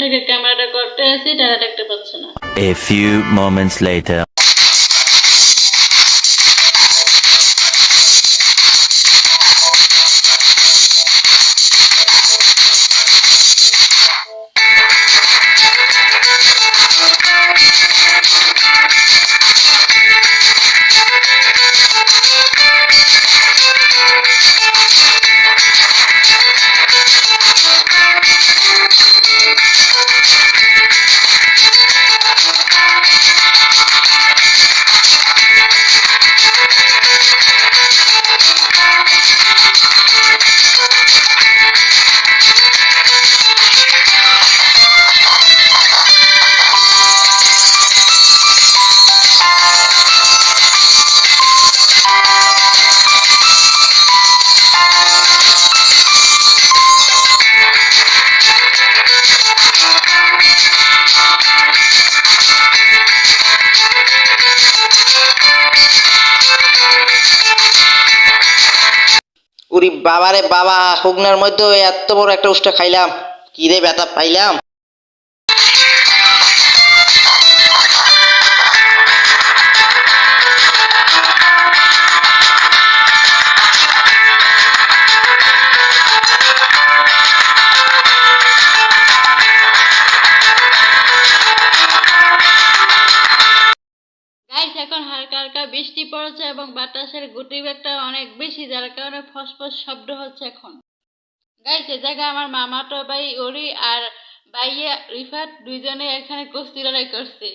ক্যামেরাটা করতে আসি তারা দেখতে পাচ্ছে না A few moments later. বাবারে বাবা হুগনার মধ্যে এত বড় একটা উষ্টা খাইলাম। কি রে ব্যথা পাইলাম? পড়েছে এবং বাতাসের গুটি বেগটা অনেক বেশি, যার কারণে ফসফস শব্দ হচ্ছে এখন। গাইস এ জায়গায় আমার মামাতো ভাই ওরি আর ভাইয়া রিফাত দুইজনে এখানে কুস্তি লড়াই করছে।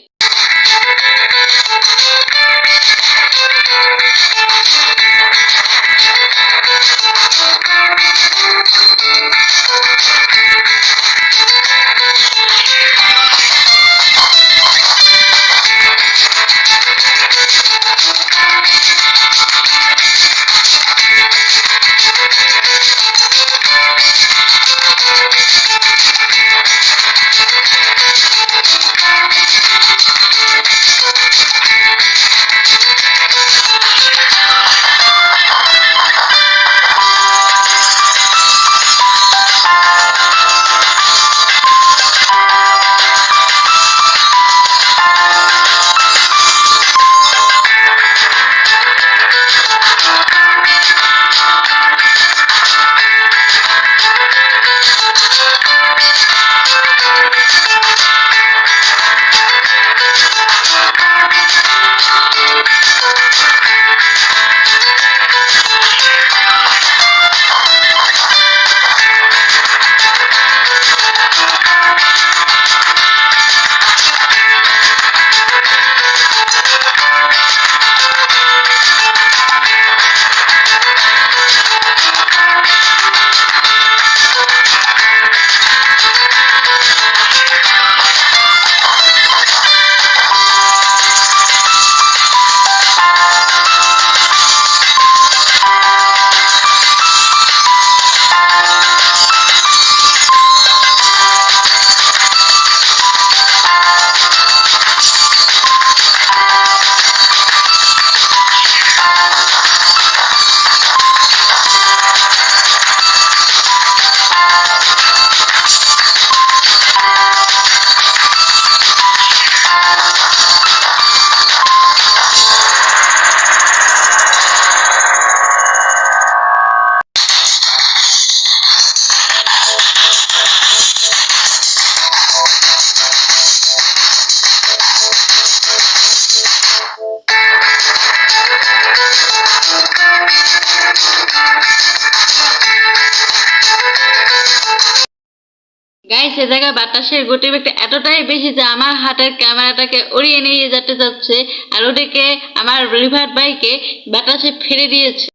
গাইস এ জায়গায় বাতাসের গতি বেগটা এতটাই বেশি যে আমার হাতের ক্যামেরাটাকে উড়িয়ে নিয়ে যেতে যাচ্ছে আর ওদিকে আমার রিভার বাইকে বাতাসে ফেলে দিয়েছে।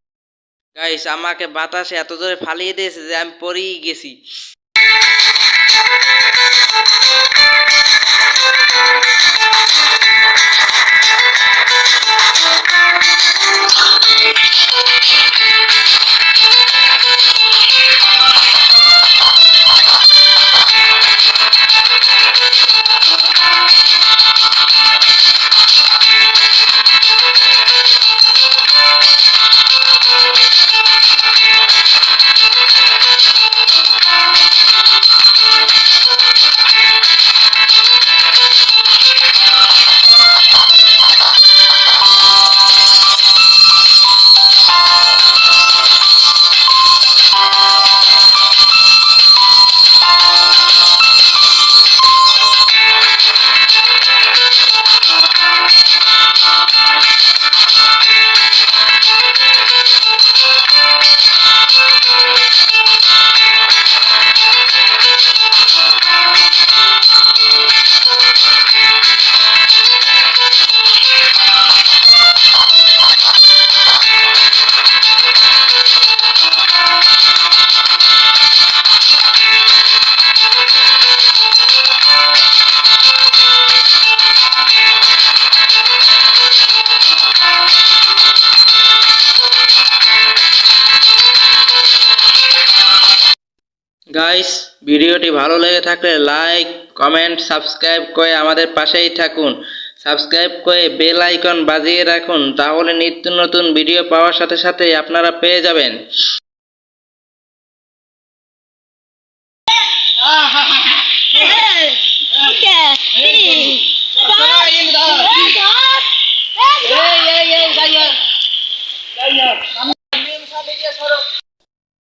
গাইস আমাকে বাতাসে এত জোরে ফালিয়ে দিয়েছে যে আমি পড়েই গেছি। ভিডিওটি ভালো লেগে থাকলে লাইক কমেন্ট সাবস্ক্রাইব করে আমাদের পাশেই থাকুন। সাবস্ক্রাইব করে বেল আইকন বাজিয়ে রাখুন তাহলে নিত্য নতুন ভিডিও পাওয়ার সাথে সাথে আপনারা পেয়ে যাবেন।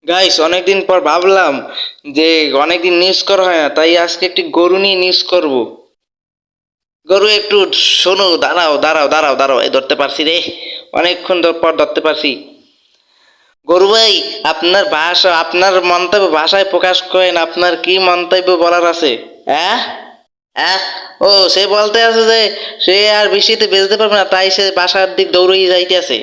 গাইস অনেকদিন পর ভাবলাম যে অনেকদিন নিউজ করা হয় না, তাই আজকে একটি গরু নিয়ে নিউজ করব। গরু একটু শোনো, দাঁড়াও দাঁড়াও দাঁড়াও দাঁড়াও, এই ধরতে পারছি রে। অনেকক্ষণ পর ধরতে পারছি। গরু ভাই, আপনার ভাষা, আপনার মন্তব্য ভাষায় প্রকাশ করেন, আপনার কি মন্তব্য বলার আছে? হ্যাঁ হ্যাঁ ও, সে বলতে আছে যে, সে আর বৃষ্টিতে বেচতে পারবে না, তাই সে বাসার দিক দৌড়িয়ে যাইতে আছে